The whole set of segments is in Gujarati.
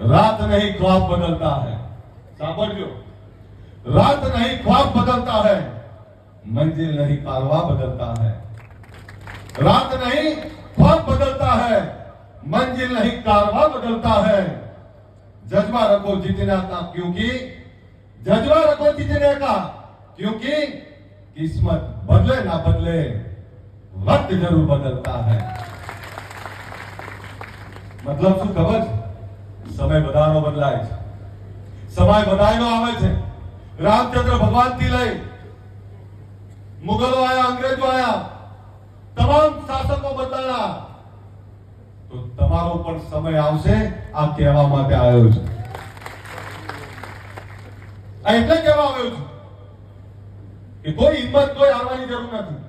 रात नहीं ख्वाब बदलता है। सापड़ो रात नहीं ख्वाब बदलता है। मंजिल नहीं पारवा बदलता है। रात नहीं ख्वाब बदलता है। मंजिल नहीं कारवा बदलता है। जज्बा रखो जितने का, क्योंकि जज्बा रखो जीतने का, क्योंकि किस्मत बदले ना बदले, वक्त ज़रूर बदलता है। मतलब तो सुन સમય બધાનો બદલાય છે. સમય બધાનો આવે છે. રામચંદ્ર ભગવાનથી લઈ મુગલો આયા, અંગ્રેજો આયા, તમામ શાસકો બદલાયા. તો તમારો પણ સમય આવશે આ કહેવા માટે આવ્યો છે. આ એટલે કહેવા આવ્યો છું કે કોઈ હિંમત કોઈ આવવાની જરૂર નથી.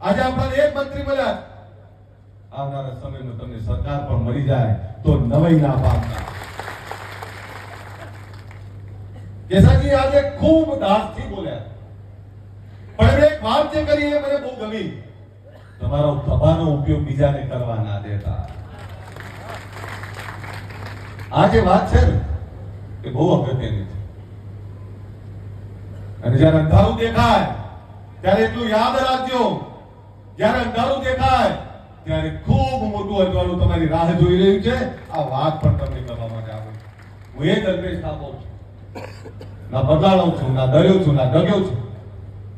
આજે આપણને એક મંત્રી મળ્યા. આવનારા સમયમાં તમને સરકાર પણ મળી જાય તો નવાઈ ના પામતા. કેસાજી આજે ખૂબ દાસથી બોલ્યા. પણ એક વાત જે કરી એ મને બહુ ગમી. તમારો ખભાનો ઉપયોગ બીજાને કરવા ના દેતા. આ જે વાત છે ને, એ બહુ અગત્યની છે. અને જ્યારે અંધારું દેખાય, ત્યારે એટલું યાદ રાખજો. જ્યારે અંધારું દેખાય ત્યારે ખૂબ મોટું અજવાળું તમારી રાહ જોઈ રહ્યું છે. આ વાત પણ તમને કરવા માટે આવું. હું એ જ અલ્પેશ છું. ના બદલાણો છું, ના ડર્યો છું, ના ડગ્યો છું.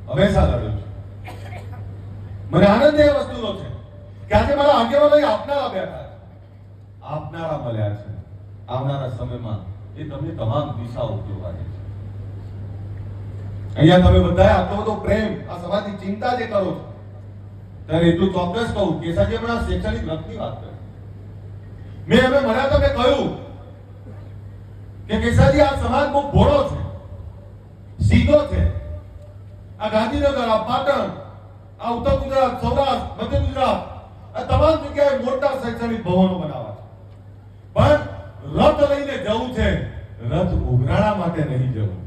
હંમેશા લડ્યો છું. મને આનંદ એ વસ્તુનો છે કે આજે મારા આગેવાનો એ આપનારા બેઠા છે. આપનારા મળ્યા છે. આવનારા સમયમાં એ તમને તમામ દિશાઓ જોવા છે. અહીંયા તમે બધાએ આટલો બધો પ્રેમ, આ સમાજની ચિંતા જે કરો છો ત્યારે એટલું ચોક્કસ કહું, કેસાજી હમણાં શૈક્ષણિક રથની વાત કરી. મેં મળ્યા તો મેં કહ્યું કે કેસાજી, આ સમાજ બહુ ભોળો છે, સીધો છે. આ ગાંધીનગર, આ પાટણ, આ ઉત્તર ગુજરાત, સૌરાષ્ટ્ર, મધ્ય ગુજરાત, આ તમામ જગ્યાએ મોટા શૈક્ષણિક ભવનો બનાવવા છે. પણ રથ લઈને જવું છે, રથ ઉઘરાણા માટે નહીં જવું.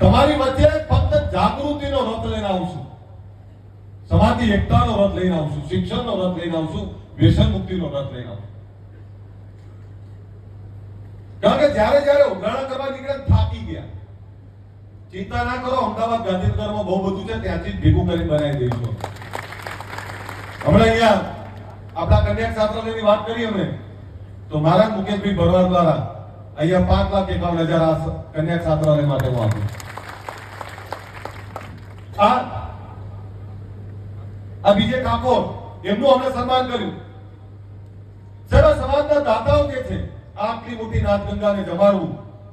તમારી વચ્ચે ફક્ત જાગૃતિનો રથ લઈને આવશું સમાજની એકતાનો રથ લઈને આવશું શિક્ષણનો રથ લઈને આવશું વ્યસન મુક્તિનો રથ લઈને આવશું કારણ કે જ્યારે જ્યારે ઉઘરાણા કરવા નીકળ્યા થાકી ગયા. ચિંતા ના કરો, અમદાવાદ ગાંધીનગરમાં બહુ બધું છે, ત્યાંથી જ ભેગું કરી બનાવી દઈશું. હમણાં અહીંયા આપણા કન્યાક છાત્રાલયની વાત કરી અમે તો મારા મુકેશભાઈ ભરવાડ દ્વારા અહીંયા પાંચ લાખ એકાવન હજાર આ કન્યા છાત્રાલય માટે હું આપું. આ બીજે ઠાકોર એમનું અમે સન્માન કર્યું. સર્વ સમાજના દાતાઓ જે છે આટલી મોટી નાથગંગાને જમાડવું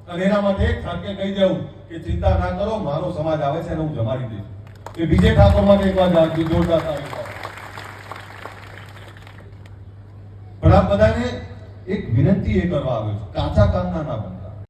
અને એના માટે એક ખાકે કહી દેવું કે ચિંતા ના કરો મારો સમાજ આવે છે અને હું જમાડી દઈશ. એ બીજે ઠાકોર માટે એક વાર જાગજો, જોરદાર પણ આપ બધાને એક વિનંતી એ કરવા આવ્યો છું. કાચા કામના ના બને.